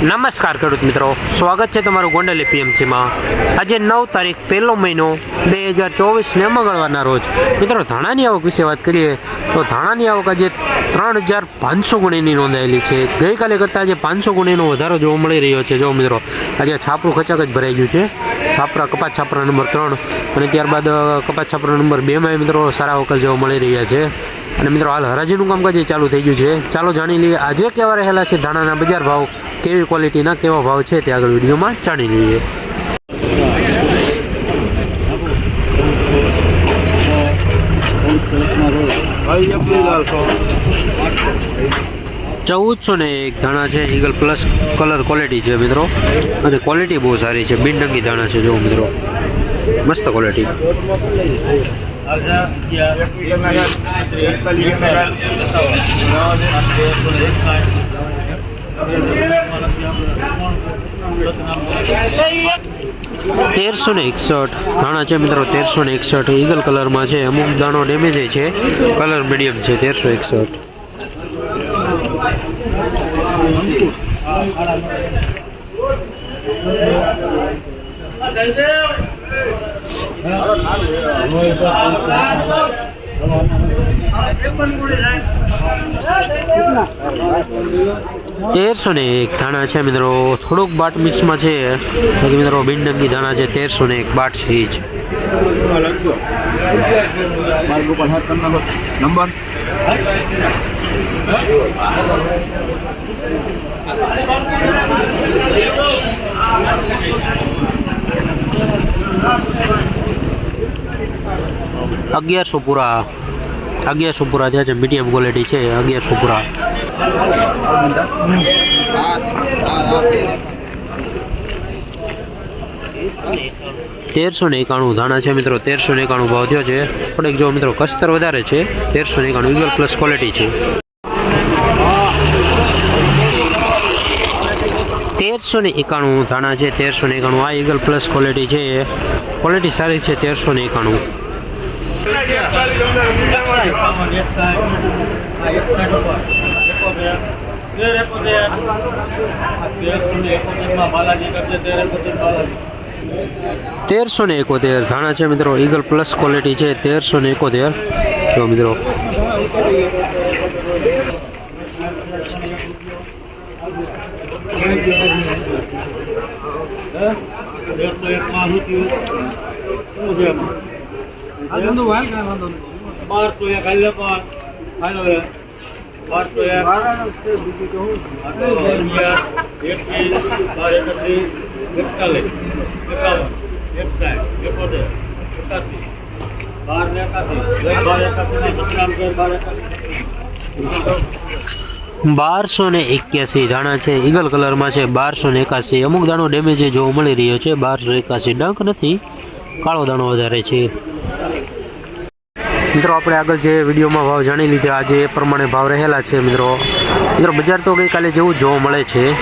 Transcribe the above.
નમસ્કાર ખેડૂત મિત્રો. સ્વાગત છે તમારું ગોંડલ એપીએમસીમાં. આજે નવ તારીખ પહેલો મહિનો બે હજાર ચોવીસને મંગળવારના રોજ. મિત્રો, ધાણાની આવક વિશે વાત કરીએ તો ધાણાની આવક આજે ત્રણ હજાર પાંચસો ગુણીની નોંધાયેલી છે. ગઈકાલે કરતાં આજે પાંચસો ગુણીનો વધારો જોવા મળી રહ્યો છે. જો મિત્રો, આજે છાપરું ખચાક જ ભરાઈ ગયું છે. છાપરા, કપાસ છાપરા નંબર ત્રણ. અને ત્યારબાદ કપાસ છાપરા નંબર બેમાં મિત્રો સારા વકલ જોવા મળી રહ્યા છે. અને મિત્રો હાલ હરાજીનું કામકાજ ચાલુ થઈ ગયું છે. ચાલો જાણી લઈએ, આજે કેવા રહેલા છે ધાણાના બજાર ભાવ? કેવી ક્વોલિટીના, કેવા ભાવ છે તે આગળ વિડીયોમાં જાણી લઈએ. ચૌદસો ને એક દાણા છે ઈગલ પ્લસ કલર ક્વોલિટી છે મિત્રો. અને ક્વોલિટી બહુ સારી છે બિનડંગી દાણા છે જો મિત્રો. મસ્ત ક્વોલિટી તેરસો ને એકસઠ ધાણા છે મિત્રો, તેરસો ને એકસઠ ઈગલ કલરમાં છે. અમુક દાણો ડેમેજ છે કલર મીડિયમ છે, તેરસો એકસઠ. તેરસો ને એક ધાણા છે મિત્રો. થોડુંક બાટ મિક્સમાં છે. મિત્રો બિનડંગી ધાણા છે. તેરસો ને એક બાટ છે એ નંબર અગિયારસો પૂરા અગિયારસો પૂરા થયા છે મીડિયમ ક્વોલિટી છે અગિયારસો પૂરા તેરસો ને એકાણું ધાણા છે મિત્રો, તેરસો ને એકાણું ભાવ થયો છે. થોડીક જો મિત્રો કસ્તર વધારે છે, તેરસો ને એકાણું ઈગલ પ્લસ ક્વોલિટી છે. તેરસો ને એકાણું ધાણા છે, તેરસો ને એકાણું આ ઈગલ પ્લસ ક્વોલિટી છે. ક્વોલિટી સારી છે, તેરસો ને એકાણું. તેરસો ને એકોતેર. ધાણા છે મિત્રો ઈગલ પ્લસ ક્વોલિટી છે, તેરસો ને એકોતેર. જો મિત્રો. બારસો એક હાલે પાંચ હાલો બારસો ને એક્યાસી દાણા છે ઈગલ કલરમાં છે બારસો ને એકાસી. અમુક દાણો ડેમેજ જોવા મળી રહ્યો છે બારસો એકાસી. ડંક નથી કાળો દાણો વધારે છે. મિત્રો, આપણે આગળ જે વિડીયોમાં ભાવ જાણી લીધા, આજે એ પ્રમાણે ભાવ રહેલા છે, મિત્રો. મિત્રો, બજાર તો ગઈકાલે જેવું જોવા મળે છે.